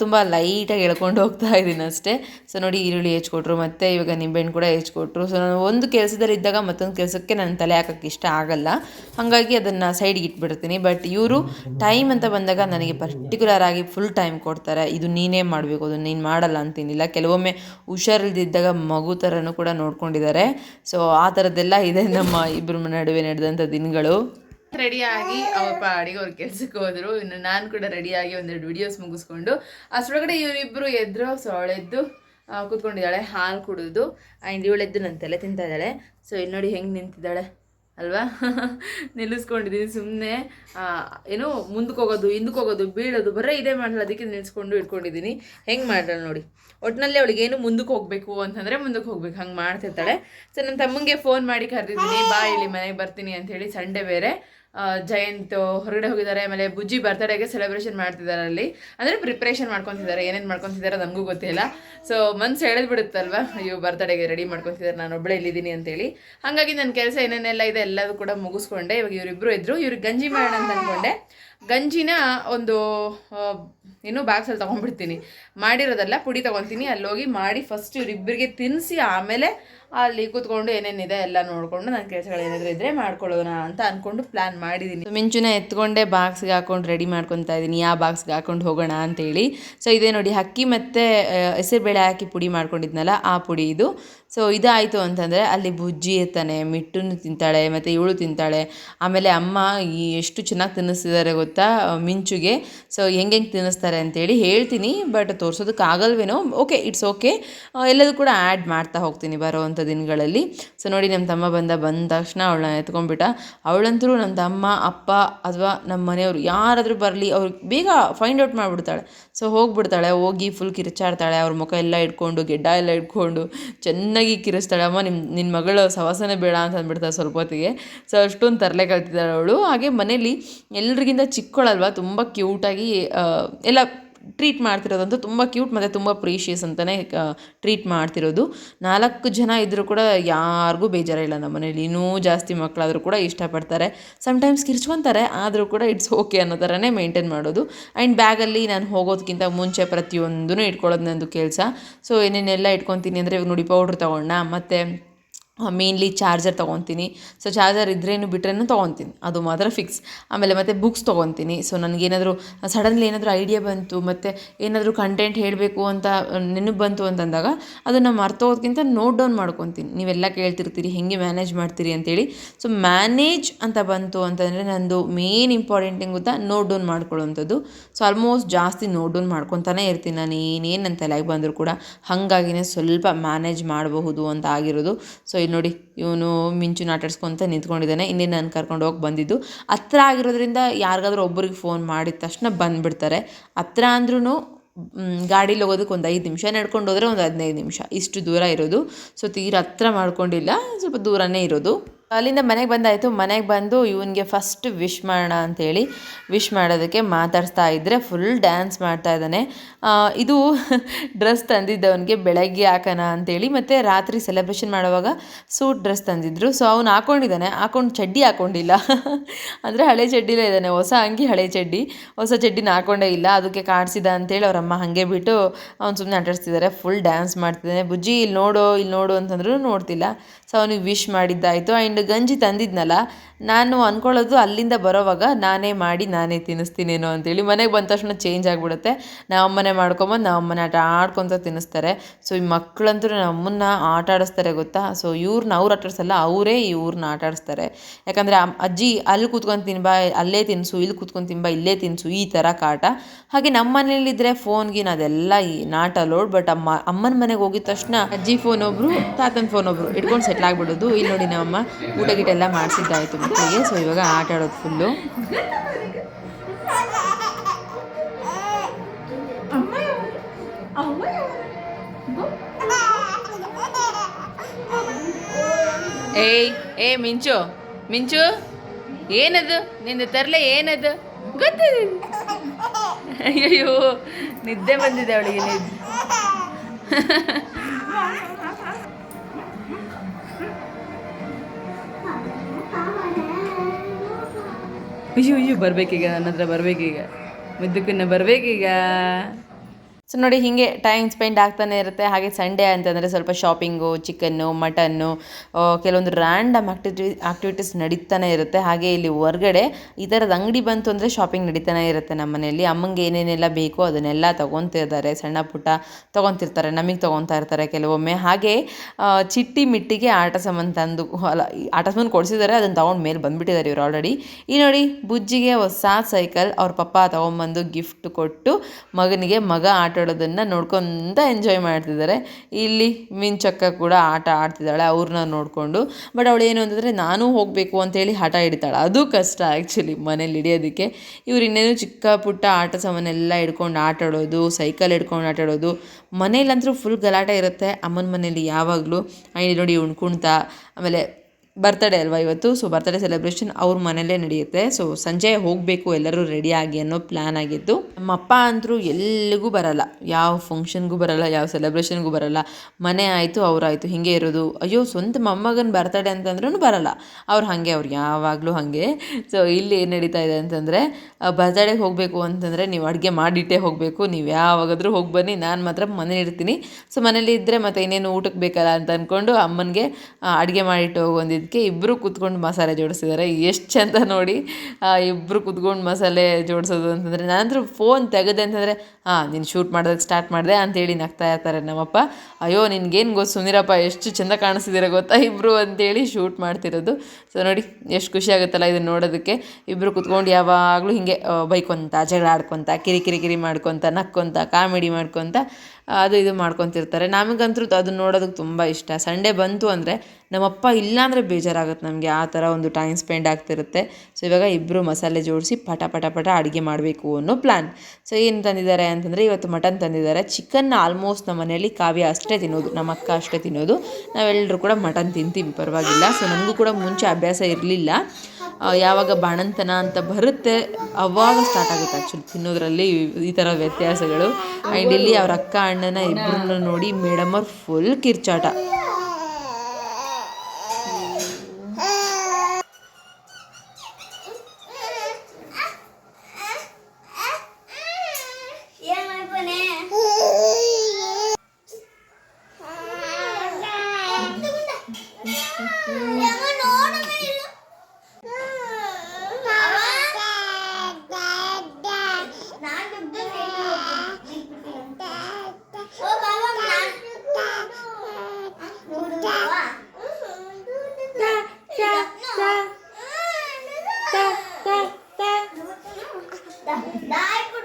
ತುಂಬ ಲೈಟಾಗಿ ಎಳ್ಕೊಂಡು ಹೋಗ್ತಾ ಇದ್ದೀನಿ ಅಷ್ಟೇ. ಸೊ ನೋಡಿ ಈರುಳ್ಳಿ ಹೆಚ್ಕೊಟ್ರು, ಮತ್ತು ಇವಾಗ ನಿಂಬೆಹಣ್ಣು ಕೂಡ ಹೆಚ್ಕೊಟ್ರು. ಸೊ ನಾನು ಒಂದು ಕೆಲಸದಲ್ಲಿ ಇದ್ದಾಗ ಮತ್ತೊಂದು ಕೆಲಸಕ್ಕೆ ನಾನು ತಲೆ ಹಾಕೋಕ್ಕೆ ಇಷ್ಟ ಆಗಲ್ಲ. ಹಾಗಾಗಿ ಅದನ್ನು ಸೈಡ್ಗೆ ಇಟ್ಬಿಡ್ತೀನಿ. ಬಟ್ ಇವರು ಟೈಮ್ ಅಂತ ಬಂದಾಗ ನನಗೆ ಪರ್ಟಿಕ್ಯುಲರ್ ಆಗಿ ಫುಲ್ ಟೈಮ್ ಕೊಡ್ತಾರೆ. ಇದು ನೀನೇ ಮಾಡಬೇಕು, ಅದು ನೀನು ಮಾಡಲ್ಲ ಅಂತೇನಿಲ್ಲ ಕೆಲವೊಮ್ಮೆ ಹುಷಾರಿಲ್ದಿದ್ದಾಗ ಮಗು ಥರನೂ ಕೂಡ ನೋಡ್ಕೊಂಡಿದ್ದಾರೆ. ಸೊ ಆ ಥರದ್ದೆಲ್ಲ ಇದೆ ನಮ್ಮ ಇಬ್ಬರ ನಡುವೆ ನಡೆದಂಥ ದಿನಗಳು. ರೆಡಿಯಾಗಿ ಅವ್ರ ಪಾಡಿಗೆ ಅವ್ರ ಕೆಲ್ಸಕ್ಕೆ ಹೋದ್ರು. ಇನ್ನು ನಾನು ಕೂಡ ರೆಡಿಯಾಗಿ ಒಂದೆರಡು ವಿಡಿಯೋಸ್ ಮುಗಿಸ್ಕೊಂಡು, ಅಷ್ಟರೊಳಗಡೆ ಇವರಿಬ್ಬರು ಎದ್ರು ಸೊ ಅವಳೆದ್ದು ಕೂತ್ಕೊಂಡಿದ್ದಾಳೆ, ಹಾಲು ಕುಡಿದು ಆ್ಯಂಡ್ ಇವಳೆದ್ದು ನನ್ನ ತಲೆ ತಿಂತಾ ಇದ್ದಾಳೆ. ಸೊ ಇನ್ನು ನೋಡಿ ಹೆಂಗೆ ನಿಂತಿದ್ದಾಳೆ, ಅಲ್ವಾ? ನಿಲ್ಲಿಸ್ಕೊಂಡಿದ್ದೀನಿ ಸುಮ್ಮನೆ ಏನೋ ಮುಂದಕ್ಕೆ ಹೋಗೋದು, ಹಿಂದಕ್ಕೆ ಹೋಗೋದು, ಬೀಳೋದು, ಬರೀ ಇದೇ ಮಾಡಲ್ಲ ಅದಕ್ಕೆ ನಿಲ್ಲಿಸ್ಕೊಂಡು ಇಟ್ಕೊಂಡಿದ್ದೀನಿ ಹೆಂಗೆ ಮಾಡ್ರಲ್ಲ ನೋಡಿ. ಒಟ್ಟಿನಲ್ಲಿ ಅವಳಿಗೆ ಏನು ಮುಂದಕ್ಕೆ ಹೋಗಬೇಕು ಅಂತಂದರೆ ಮುಂದಕ್ಕೆ ಹೋಗ್ಬೇಕು, ಹಂಗೆ ಮಾಡ್ತಿರ್ತಾಳೆ. ಸೊ ನನ್ನ ತಮ್ಮಂಗೆ ಫೋನ್ ಮಾಡಿ ಕರೆದಿದ್ದೀನಿ, ಬಾ ಇಲ್ಲಿ ಮನೆಗೆ ಬರ್ತೀನಿ ಅಂಥೇಳಿ ಸಂಡೇ ಬೇರೆ. ಜಯಂತ್ ಹೊರಗಡೆ ಹೋಗಿದ್ದಾರೆ, ಆಮೇಲೆ ಬುಜ್ಜಿ ಬರ್ತ್ಡೇಗೆ ಸೆಲೆಬ್ರೇಷನ್ ಮಾಡ್ತಿದ್ದಾರೆ ಅಲ್ಲಿ. ಅಂದರೆ ಪ್ರಿಪ್ರೇಷನ್ ಮಾಡ್ಕೊತಿದ್ದಾರೆ, ಏನೇನು ಮಾಡ್ಕೊತಿದ್ದಾರೆ ನಮಗೂ ಗೊತ್ತಿಲ್ಲ. ಸೊ ಮನ್ಸು ಬಿಡುತ್ತಲ್ವಾ? ಅಯ್ಯೋ ಬರ್ತ್ಡೇಗೆ ರೆಡಿ ಮಾಡ್ಕೊತಿದ್ದಾರೆ, ನಾನು ಒಬ್ಬಳೇ ಇಲ್ಲಿದ್ದೀನಿ ಅಂತೇಳಿ. ಹಾಗಾಗಿ ನನ್ನ ಕೆಲಸ ಏನೇನೆಲ್ಲ ಇದೆ ಎಲ್ಲದೂ ಕೂಡ ಮುಗಿಸ್ಕೊಂಡೆ. ಇವಾಗ ಇವರಿಬ್ಬರು ಇದ್ದರು ಇವ್ರಿಗೆ ಗಂಜಿ ಮಾಡೋಣ ಅಂತ ಅಂದ್ಕೊಂಡೆ ಗಂಜಿನ ಒಂದು ಇನ್ನೂ ಬಾಕ್ಸಲ್ಲಿ ತೊಗೊಂಡ್ಬಿಡ್ತೀನಿ. ಮಾಡಿರೋದಲ್ಲ, ಪುಡಿ ತೊಗೊತೀನಿ. ಅಲ್ಲೋಗಿ ಮಾಡಿ ಫಸ್ಟ್ ಇವರಿಬ್ಬರಿಗೆ ತಿನ್ನಿಸಿ ಆಮೇಲೆ ಅಲ್ಲಿ ಕೂತ್ಕೊಂಡು ಏನೇನಿದೆ ಎಲ್ಲ ನೋಡಿಕೊಂಡು ನನ್ನ ಕೆಲಸಗಳು ಏನಾದರೂ ಇದ್ರೆ ಮಾಡ್ಕೊಳ್ಳೋಣ ಅಂತ ಅಂದ್ಕೊಂಡು ಪ್ಲ್ಯಾನ್ ಮಾಡಿದ್ದೀನಿ ಮಿಂಚುನ ಎತ್ಕೊಂಡೆ ಬಾಕ್ಸ್ಗೆ ಹಾಕೊಂಡು ರೆಡಿ ಮಾಡ್ಕೊತಾ ಇದ್ದೀನಿ ಆ ಬಾಕ್ಸ್ಗೆ ಹಾಕೊಂಡು ಹೋಗೋಣ ಅಂತೇಳಿ ಸೊ ಇದೇ ನೋಡಿ ಅಕ್ಕಿ ಮತ್ತು ಹೆಸರುಬೇಳೆ ಹಾಕಿ ಪುಡಿ ಮಾಡ್ಕೊಂಡಿದ್ನಲ್ಲ, ಆ ಪುಡಿ ಇದು. ಸೊ ಇದಾಯಿತು ಅಂತಂದರೆ ಅಲ್ಲಿ ಬುಜ್ಜಿ ಇರ್ತಾನೆ ಮಿಟ್ಟುನು ತಿಂತಾಳೆ, ಮತ್ತು ಇವಳು ತಿಂತಾಳೆ. ಆಮೇಲೆ ಅಮ್ಮ ಈ ಎಷ್ಟು ಚೆನ್ನಾಗಿ ತಿನ್ನಿಸ್ತಿದ್ದಾರೆ ಗೊತ್ತಾ ಮಿಂಚುಗೆ. ಸೊ ಹೆಂಗೆ ಹೆಂಗೆ ತಿನ್ನಿಸ್ತಾರೆ ಅಂತೇಳಿ ಹೇಳ್ತೀನಿ ಬಟ್ ತೋರ್ಸೋದಕ್ಕೆ ಆಗಲ್ವೇನೋ ಓಕೆ ಇಟ್ಸ್ ಓಕೆ ಎಲ್ಲದೂ ಕೂಡ ಆ್ಯಡ್ ಮಾಡ್ತಾ ಹೋಗ್ತೀನಿ ಬರೋವಂಥ ದಿನಗಳಲ್ಲಿ. ಸೊ ನೋಡಿ, ನಮ್ಮ ತಮ್ಮ ಬಂದ ಬಂದ ತಕ್ಷಣ ಅವಳನ್ನ ಎತ್ಕೊಂಡ್ಬಿಟ್ಟ. ಅವಳಂತರೂ ನಮ್ಮ ತಮ್ಮ, ಅಪ್ಪ ಅಥವಾ ನಮ್ಮ ಮನೆಯವರು ಯಾರಾದರೂ ಬರಲಿ, ಅವ್ರು ಬೇಗ ಫೈಂಡ್ ಔಟ್ ಮಾಡಿಬಿಡ್ತಾಳೆ. ಸೊ ಹೋಗ್ಬಿಡ್ತಾಳೆ, ಹೋಗಿ ಫುಲ್ ಕಿರ್ಚಾಡ್ತಾಳೆ, ಅವ್ರ ಮುಖ ಎಲ್ಲ ಇಟ್ಕೊಂಡು ಗೆಡ್ಡ ಎಲ್ಲ ಇಟ್ಕೊಂಡು ಚೆನ್ನಾಗಿ ಕಿರಿಸ್ತಾಳೆ ಅಮ್ಮ ನಿಮ್ಮ ನಿನ್ನ ಮಗಳು ಸವಾಸನೆ ಬೇಡ ಅಂತ ಅಂದ್ಬಿಡ್ತಾಳೆ ಸ್ವಲ್ಪ ಹೊತ್ತಿಗೆ ಸೊ ಅಷ್ಟೊಂದು ತರಲೆ ಕಲ್ತಿದ್ದಾಳೆ ಅವಳು. ಹಾಗೆ ಮನೇಲಿ ಎಲ್ರಿಗಿಂತ ಚಿಕ್ಕವಳಲ್ವ ತುಂಬ ಕ್ಯೂಟಾಗಿ ಎಲ್ಲ ಟ್ರೀಟ್ ಮಾಡ್ತಿರೋದಂತೂ ತುಂಬ ಕ್ಯೂಟ್ ಮತ್ತು ತುಂಬ ಪ್ರೀಷಿಯಸ್ ಅಂತಲೇ ಟ್ರೀಟ್ ಮಾಡ್ತಿರೋದು. ನಾಲ್ಕು ಜನ ಇದ್ದರೂ ಕೂಡ ಯಾರಿಗೂ ಬೇಜಾರಿಲ್ಲ ನಮ್ಮ ಮನೇಲಿ. ಇನ್ನೂ ಜಾಸ್ತಿ ಮಕ್ಕಳಾದರೂ ಕೂಡ ಇಷ್ಟಪಡ್ತಾರೆ. ಸಮ್ಟೈಮ್ಸ್ ಕಿರ್ಚ್ಕೊತಾರೆ, ಆದರೂ ಕೂಡ ಇಟ್ಸ್ ಓಕೆ ಅನ್ನೋ ಥರನೇ ಮೇಂಟೈನ್ ಮಾಡೋದು. ಆ್ಯಂಡ್ ಬ್ಯಾಗಲ್ಲಿ ನಾನು ಹೋಗೋದಕ್ಕಿಂತ ಮುಂಚೆ ಪ್ರತಿಯೊಂದೂ ಇಟ್ಕೊಳ್ಳೋದು ನಂದು ಕೆಲಸ. ಸೊ ಏನೇನೆಲ್ಲ ಇಟ್ಕೊತೀನಿ ಅಂದರೆ ಇವಾಗ ನೋಡಿ ಪೌಡ್ರ್ ತೊಗೊಂಡ ಮತ್ತು ಮೇನ್ಲಿ ಚಾರ್ಜರ್ ತೊಗೊತೀನಿ. ಸೊ ಚಾರ್ಜರ್ ಇದ್ರೇನು ಬಿಟ್ರೇನು ತೊಗೊತೀನಿ. ಅದು ಮಾತ್ರ ಫಿಕ್ಸ್ ಆಮೇಲೆ ಮತ್ತೆ ಬುಕ್ಸ್ ತೊಗೊತೀನಿ. ಸೊ ನನಗೇನಾದರೂ ಸಡನ್ಲಿ ಏನಾದರೂ ಐಡಿಯಾ ಬಂತು, ಮತ್ತು ಏನಾದರೂ ಕಂಟೆಂಟ್ ಹೇಳಬೇಕು ಅಂತ ನೆನಪು ಬಂತು ಅಂತಂದಾಗ, ಅದನ್ನು ಮರ್ತೋಗೋದಕ್ಕಿಂತ ನೋಟ್ ಡೌನ್ ಮಾಡ್ಕೊತೀನಿ. ನೀವೆಲ್ಲ ಕೇಳ್ತಿರ್ತೀರಿ, ಹೇಗೆ ಮ್ಯಾನೇಜ್ ಮಾಡ್ತೀರಿ ಅಂತೇಳಿ. ಸೊ ಮ್ಯಾನೇಜ್ ಅಂತ ಬಂತು ಅಂತಂದರೆ ನನ್ನದು ಮೇನ್ ಇಂಪಾರ್ಟೆಂಟ್ ಏನು ಗೊತ್ತಾ ನೋಟ್ ಡೌನ್ ಮಾಡ್ಕೊಳ್ಳೋವಂಥದ್ದು. ಸೊ ಆಲ್ಮೋಸ್ಟ್ ಜಾಸ್ತಿ ನೋಟ್ ಡೌನ್ ಮಾಡ್ಕೊತಾನೆ ಇರ್ತೀನಿ ನಾನು. ಏನೇನು ನನ್ನ ತಲೆಗೆ ಬಂದರೂ ಕೂಡ, ಹಾಗಾಗಿನೇ ಸ್ವಲ್ಪ ಮ್ಯಾನೇಜ್ ಮಾಡಬಹುದು ಅಂತ ಆಗಿರೋದು. ಸೊ ಇಲ್ಲಿ ನೋಡಿ, ಇವನು ಮಿಂಚು ಆಟಾಡ್ಸ್ಕೊಂತ ನಿಂತ್ಕೊಂಡಿದ್ದಾನೆ. ಇನ್ನೇ ನಾನು ಕರ್ಕೊಂಡು ಹೋಗಿ ಬಂದಿದ್ದು. ಹತ್ರ ಆಗಿರೋದ್ರಿಂದ ಯಾರಿಗಾದ್ರೂ ಒಬ್ಬರಿಗೆ ಫೋನ್ ಮಾಡಿದ ತಕ್ಷಣ ಬಂದುಬಿಡ್ತಾರೆ. ಹತ್ರ ಅಂದ್ರೂ ಗಾಡೀಲಿ ಹೋಗೋದಕ್ಕೆ ಒಂದು ಐದು ನಿಮಿಷ, ನಡ್ಕೊಂಡು ಹೋದರೆ ಒಂದು ಹದಿನೈದು ನಿಮಿಷ. ಇಷ್ಟು ದೂರ ಇರೋದು. ಸೊ ತೀರ ಹತ್ರ ಮಾಡ್ಕೊಂಡಿಲ್ಲ. ಸ್ವಲ್ಪ ದೂರನೇ ಇರೋದು. ಅಲ್ಲಿಂದ ಮನೆಗೆ ಬಂದಾಯಿತು. ಮನೆಗೆ ಬಂದು ಇವನಿಗೆ ಫಸ್ಟ್ ವಿಶ್ ಮಾಡೋಣ ಅಂಥೇಳಿ ವಿಶ್ ಮಾಡೋದಕ್ಕೆ ಮಾತಾಡ್ತಾ ಇದ್ದರೆ ಫುಲ್ ಡ್ಯಾನ್ಸ್ ಮಾಡ್ತಾ ಇದ್ದಾನೆ. ಇದು ಡ್ರೆಸ್ ತಂದಿದ್ದವನಿಗೆ ಬೆಳಗ್ಗೆ ಹಾಕೋಣ ಅಂಥೇಳಿ ಮತ್ತು ರಾತ್ರಿ ಸೆಲೆಬ್ರೇಷನ್ ಮಾಡುವಾಗ ಸೂಟ್ ಡ್ರೆಸ್ ತಂದಿದ್ರು. ಸೊ ಅವ್ನು ಹಾಕೊಂಡಿದ್ದಾನೆ. ಹಾಕೊಂಡು ಚಡ್ಡಿ ಹಾಕೊಂಡಿಲ್ಲ. ಅಂದರೆ ಹಳೆ ಚಡ್ಡಿಲೇ ಇದ್ದಾನೆ. ಹೊಸ ಅಂಗಿ, ಹಳೆ ಚಡ್ಡಿ. ಹೊಸ ಚಡ್ಡಿನ ಹಾಕೊಂಡೇ ಇಲ್ಲ. ಅದಕ್ಕೆ ಕಾಣಿಸಿದ ಅಂತೇಳಿ ಅವರಮ್ಮ ಹಾಗೆ ಬಿಟ್ಟು ಅವ್ನು ಸುಮ್ಮನೆ ಆಟಾಡ್ಸ್ತಿದ್ದಾರೆ ಫುಲ್ ಡ್ಯಾನ್ಸ್ ಮಾಡ್ತಿದ್ದಾನೆ. ಬುಜ್ಜಿ ಇಲ್ಲಿ ನೋಡು ಇಲ್ಲಿ ನೋಡು ಅಂತಂದ್ರೂ ನೋಡ್ತಿಲ್ಲ. ಸೊ ಅವನಿಗೆ ವಿಶ್ ಮಾಡಿದ್ದಾಯಿತು. ಆ್ಯಂಡ್ ಗಂಜಿ ತಂದಿದ್ನಲ್ಲ, ನಾನು ಅಂದ್ಕೊಳ್ಳೋದು ಅಲ್ಲಿಂದ ಬರೋವಾಗ ನಾನೇ ಮಾಡಿ ನಾನೇ ತಿನ್ನಿಸ್ತೀನೇನೋ ಅಂತೇಳಿ ಮನೆಗೆ ಬಂದ ತಕ್ಷಣ ಚೇಂಜ್ ಆಗಿಬಿಡುತ್ತೆ. ನಮ್ಮನೆ ಮಾಡ್ಕೊಂಬಂದು ನಮ್ಮನೆ ಆಟ ಆಡ್ಕೊತ ತಿನ್ನಿಸ್ತಾರೆ. ಸೊ ಈ ಮಕ್ಕಳಂತೂ ನಮ್ಮನ್ನ ಆಟ ಆಡಿಸ್ತಾರೆ ಗೊತ್ತಾ? ಸೊ ಇವ್ರನ್ನ ಅವ್ರು ಆಟಾಡ್ಸಲ್ಲ ಅವರೇ ಇವ್ರನ್ನ ಆಟ ಆಡಿಸ್ತಾರೆ. ಯಾಕಂದರೆ ಅಜ್ಜಿ ಅಲ್ಲಿ ಕೂತ್ಕೊಂಡು ತಿನ್ಬಾ, ಅಲ್ಲೇ ತಿನ್ನಿಸು ಇಲ್ಲಿ ಕೂತ್ಕೊಂಡು ತಿನ್ಬಾ, ಇಲ್ಲೇ ತಿನ್ನಿಸು ಈ ಥರ ಕಾಟ. ಹಾಗೆ ನಮ್ಮ ಮನೇಲಿದ್ದರೆ ಫೋನ್ಗಿನ ಅದೆಲ್ಲ ಈ ನಾಟ ಲೋಡ್ ಬಟ್ ಅಮ್ಮ, ಅಮ್ಮನ ಮನೆಗೆ ಹೋಗಿದ ತಕ್ಷಣ ಅಜ್ಜಿ ಫೋನ್ ಒಬ್ರು, ತಾತನ ಫೋನ್ ಒಬ್ರು, ಇಟ್ಕೊಂಡು ಸೆಟ್ಲ್ ಆಗಿಬಿಡೋದು ಇಲ್ಲಿ ನೋಡಿ ನಮ್ಮಮ್ಮ ಊಟ ಗೀಟ ಎಲ್ಲ ಮಾಡಿಸಿದ್ದಾಯಿತು ಮಕ್ಕಳಿಗೆ. ಸೊ ಇವಾಗ ಆಟ ಆಡೋದು ಫುಲ್ಲು ಏಯ್, ಏ, ಮಿಂಚು ಮಿಂಚು, ಏನದು? ನಿಂದು ತರಲೆ ಏನದು? ಗೊತ್ತಿದೆ ಅಯ್ಯಯ್ಯೋ, ನಿದ್ದೆ ಬಂದಿದೆ ಅವಳಿಗೆ ನಿದ್ದೆ. ಅಯ್ಯೋ ಅಯ್ಯೋ ಬರ್ಬೇಕೀಗ ನನ್ನ ಹತ್ರ ಬರ್ಬೇಕೀಗ. ಮುದ್ದಕ್ಕನ್ನ ಬರ್ಬೇಕೀಗ. ಸೊ ನೋಡಿ, ಹೀಗೆ ಟೈಮ್ ಸ್ಪೆಂಡ್ ಆಗ್ತಾನೆ ಇರುತ್ತೆ. ಹಾಗೆ ಸಂಡೇ ಅಂತಂದರೆ ಸ್ವಲ್ಪ ಶಾಪಿಂಗು ಚಿಕನ್ನು ಮಟನ್ನು ಕೆಲವೊಂದು ರ್ಯಾಂಡಮ್ ಆಕ್ಟಿವಿಟಿ ಆಕ್ಟಿವಿಟೀಸ್ ನಡೀತಾನೆ ಇರುತ್ತೆ. ಹಾಗೆ ಇಲ್ಲಿ ಹೊರಗಡೆ ಈ ಥರದ ಅಂಗಡಿ ಬಂತು ಅಂದರೆ ಶಾಪಿಂಗ್ ನಡೀತಾನೆ ಇರುತ್ತೆ ನಮ್ಮ ಮನೆಯಲ್ಲಿ. ಅಮ್ಮಂಗೆ ಏನೇನೆಲ್ಲ ಬೇಕೋ ಅದನ್ನೆಲ್ಲ ತೊಗೊತಿರ್ತಾರೆ ಸಣ್ಣ ಪುಟ್ಟ ತೊಗೊತಿರ್ತಾರೆ, ನಮಗೆ ತೊಗೊತಾ ಇರ್ತಾರೆ ಕೆಲವೊಮ್ಮೆ. ಹಾಗೆ ಚಿಟ್ಟಿ ಮಿಟ್ಟಿಗೆ ಆಟ ಸಾಮಾನು ತಂದು, ಅಲ್ಲ ಆಟ ಸಾಮಾನು ಕೊಡಿಸಿದ್ದಾರೆ. ಅದನ್ನು ತೊಗೊಂಡು ಮೇಲೆ ಬಂದುಬಿಟ್ಟಿದ್ದಾರೆ ಇವ್ರು ಆಲ್ರೆಡಿ ಈ ನೋಡಿ, ಬುಜ್ಜಿಗೆ ಹೊಸ ಸೈಕಲ್ ಅವ್ರ ಪಪ್ಪ ತೊಗೊಂಬಂದು ಗಿಫ್ಟ್ ಕೊಟ್ಟು ಮಗನಿಗೆ ಮಗ ಆಟ ಆಡೋದನ್ನು ನೋಡ್ಕೊಂತ ಎಂಜಾಯ್ ಮಾಡ್ತಿದ್ದಾರೆ. ಇಲ್ಲಿ ಮಿಂಚಕ್ಕ ಕೂಡ ಆಟ ಆಡ್ತಿದ್ದಾಳೆ ಅವ್ರನ್ನ ನೋಡಿಕೊಂಡು. ಬಟ್ ಅವಳು ಏನು ಅಂತಂದರೆ, ನಾನು ಹೋಗಬೇಕು ಅಂತೇಳಿ ಹಠ ಹಿಡಿತಾಳೆ. ಅದು ಕಷ್ಟ ಆ್ಯಕ್ಚುಲಿ ಮನೇಲಿ ಹಿಡಿಯೋದಕ್ಕೆ. ಇವ್ರು ಇನ್ನೇನು ಚಿಕ್ಕ ಪುಟ್ಟ ಆಟ ಸಾಮಾನೆಲ್ಲ ಹಿಡ್ಕೊಂಡು ಆಟ ಆಡೋದು ಸೈಕಲ್ ಹಿಡ್ಕೊಂಡು ಆಟ ಆಡೋದು. ಮನೇಲಂತರೂ ಫುಲ್ ಗಲಾಟೆ ಇರುತ್ತೆ. ಅಮ್ಮನ ಮನೇಲಿ ಯಾವಾಗಲೂ. ಇಲ್ಲಿ ನೋಡಿ ಉಣ್ಕೊಳ್ತಾ ಆಮೇಲೆ ಬರ್ತಡೇ ಅಲ್ವಾ ಇವತ್ತು? ಸೊ ಬರ್ತ್ಡೇ ಸೆಲೆಬ್ರೇಷನ್ ಅವ್ರ ಮನೇಲೇ ನಡೆಯುತ್ತೆ. ಸೊ ಸಂಜೆ ಹೋಗಬೇಕು, ಎಲ್ಲರೂ ರೆಡಿ ಆಗಿ ಅನ್ನೋ ಪ್ಲ್ಯಾನ್ ಆಗಿತ್ತು ನಮ್ಮ ಅಪ್ಪ ಅಂತರೂ ಎಲ್ಲಿಗೂ ಬರಲ್ಲ. ಯಾವ ಫಂಕ್ಷನ್ಗೂ ಬರಲ್ಲ, ಯಾವ ಸೆಲೆಬ್ರೇಷನ್ಗೂ ಬರಲ್ಲ. ಮನೆ ಆಯಿತು ಅವರಾಯಿತು ಹೀಗೆ ಇರೋದು. ಅಯ್ಯೋ, ಸ್ವಂತ ಮೊಮ್ಮಗನ ಬರ್ತಡೇ ಅಂತಂದ್ರೂ ಬರಲ್ಲ. ಅವ್ರು ಹಾಗೆ, ಅವ್ರು ಯಾವಾಗಲೂ ಹಾಗೆ. ಸೊ ಇಲ್ಲಿ ಏನು ನಡೀತಾ ಇದೆ ಅಂತಂದರೆ ಬರ್ತಡೇಗೆ ಹೋಗಬೇಕು ಅಂತಂದರೆ ನೀವು ಅಡುಗೆ ಮಾಡಿಟ್ಟೇ ಹೋಗಬೇಕು. ನೀವು ಯಾವಾಗಾದರೂ ಹೋಗಿ ಬನ್ನಿ, ನಾನು ಮಾತ್ರ ಮನೇಲಿ ಇರ್ತೀನಿ. ಸೊ ಮನೇಲಿ ಇದ್ದರೆ ಮತ್ತೆ ಇನ್ನೇನು ಊಟಕ್ಕೆ ಬೇಕಲ್ಲ ಅಂತ ಅಂದ್ಕೊಂಡು ಅಮ್ಮನಿಗೆ ಅಡುಗೆ ಮಾಡಿಟ್ಟು ಹೋಗೋದಿದ್ದಕ್ಕೆ ಇಬ್ಬರು ಕೂತ್ಕೊಂಡು ಮಸಾಲೆ ಜೋಡಿಸಿದ್ದಾರೆ. ಎಷ್ಟು ಚಂದ ನೋಡಿ ಇಬ್ಬರು ಕೂತ್ಕೊಂಡು ಮಸಾಲೆ ಜೋಡಿಸೋದು ಅಂತಂದರೆ ನಾನಂದ್ರೆ ಫೋನ್ ತೆಗೆದೆ ಅಂತಂದರೆ ಹಾಂ ನೀನು ಶೂಟ್ ಮಾಡೋದಕ್ಕೆ ಸ್ಟಾರ್ಟ್ ಮಾಡಿದೆ ಅಂತೇಳಿ ನಗ್ತಾ ಇರ್ತಾರೆ ನಮ್ಮಪ್ಪ. ಅಯ್ಯೋ, ನಿನ್ಗೇನು ಗೊತ್ತು ಸುನೀರಪ್ಪ, ಎಷ್ಟು ಚಂದ ಕಾಣಿಸ್ತಿದ್ದೀರ ಗೊತ್ತಾ ಇಬ್ಬರು ಅಂತೇಳಿ ಶೂಟ್ ಮಾಡ್ತಿರೋದು. ಸೊ ನೋಡಿ, ಎಷ್ಟು ಖುಷಿ ಆಗುತ್ತಲ್ಲ ಇದನ್ನು ನೋಡೋದಕ್ಕೆ. ಇಬ್ಬರು ಕೂತ್ಕೊಂಡು ಯಾವಾಗಲೂ ಹೀಗೆ ಬೈಕೊಂತ ಜಗಳ ಆಡ್ಕೊತ ಕಿರಿ ಕಿರಿ ಕಿರಿ ಮಾಡ್ಕೊತ, ನಕ್ಕೊಂತ, ಕಾಮಿಡಿ ಮಾಡ್ಕೊತ ಅದು ಇದು ಮಾಡ್ಕೊತಿರ್ತಾರೆ. ನಮಗಂತೂ ಅದನ್ನ ನೋಡೋದಕ್ಕೆ ತುಂಬ ಇಷ್ಟ. ಸಂಡೇ ಬಂತು ಅಂದರೆ ನಮ್ಮಪ್ಪ ಇಲ್ಲಾಂದರೆ ಬೇಜಾರಾಗುತ್ತೆ ನಮಗೆ ಆ ಥರ ಒಂದು ಟೈಮ್ ಸ್ಪೆಂಡ್ ಆಗ್ತಿರುತ್ತೆ. ಸೊ ಇವಾಗ ಇಬ್ಬರು ಮಸಾಲೆ ಜೋಡಿಸಿ ಪಟ ಪಟ ಪಟ ಅಡುಗೆ ಮಾಡಬೇಕು ಅನ್ನೋ ಪ್ಲ್ಯಾನ್ ಸೊ ಏನು ತಂದಿದ್ದಾರೆ ಅಂತಂದರೆ ಇವತ್ತು ಮಟನ್ ತಂದಿದ್ದಾರೆ. ಚಿಕನ್ ಆಲ್ಮೋಸ್ಟ್ ನಮ್ಮ ಮನೆಯಲ್ಲಿ ಕಾವ್ಯ ಅಷ್ಟೇ ತಿನ್ನೋದು, ನಮ್ಮ ಅಕ್ಕ ಅಷ್ಟೇ ತಿನ್ನೋದು. ನಾವೆಲ್ಲರೂ ಕೂಡ ಮಟನ್ ತಿಂತೀವಿ, ಪರವಾಗಿಲ್ಲ. ಸೊ ನನಗೂ ಕೂಡ ಮುಂಚೆ ಅಭ್ಯಾಸ ಇರಲಿಲ್ಲ. ಯಾವಾಗ ಬಾಣಂತನ ಅಂತ ಬರುತ್ತೆ, ಅವಾಗ ಸ್ಟಾರ್ಟ್ ಆಗುತ್ತೆ ಆ್ಯಕ್ಚುಲಿ ತಿನ್ನೋದ್ರಲ್ಲಿ ಈ ಥರ ವ್ಯತ್ಯಾಸಗಳು. ಆ್ಯಂಡ್ ಇಲ್ಲಿ ಅವ್ರ ಅಕ್ಕ ಅಣ್ಣನ ಇಬ್ಬರನ್ನ ನೋಡಿ ಮೇಡಮ್ ಅವ್ರು ಫುಲ್ ಕಿರ್ಚಾಟ.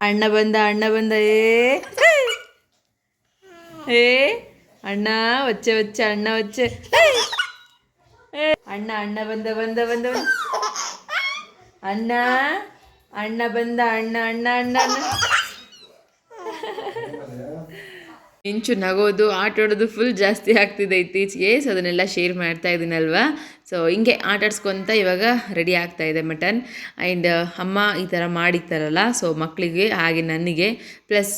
ಅಣ್ಣ ಬಂದ ಅಣ್ಣ ಬಂದ, ಏ. ಏ, ಅಣ್ಣ, ಒಚ್ಚೆ ಒಚ್ಚೆ, ಅಣ್ಣ ಒಚ್ಚೆ. ಅಣ್ಣ ಅಣ್ಣ ಬಂದ ಬಂದ ಬಂದ ಬಂದ. ಅಣ್ಣ ಅಣ್ಣ ಬಂದ, ಅಣ್ಣ ಅಣ್ಣ ಅಣ್ಣ ಅಣ್ಣ. ಇಂಚು ನಗೋದು ಆಟ ಆಡೋದು ಫುಲ್ ಜಾಸ್ತಿ ಆಗ್ತಿದೆ ಇತ್ತೀಚೆಗೆ ಸೊ ಅದನ್ನೆಲ್ಲ ಶೇರ್ ಮಾಡ್ತಾ ಇದ್ದೀನಲ್ವಾ? ಸೊ ಹಿಂಗೆ ಆಟಾಡ್ಸ್ಕೊತ ಇವಾಗ ರೆಡಿ ಆಗ್ತಾ ಇದೆ ಮಟನ್. ಆ್ಯಂಡ್ ಅಮ್ಮ ಈ ಥರ ಮಾಡಿರ್ತಾರಲ್ಲ ಸೊ ಮಕ್ಕಳಿಗೆ ಹಾಗೆ ನನಗೆ ಪ್ಲಸ್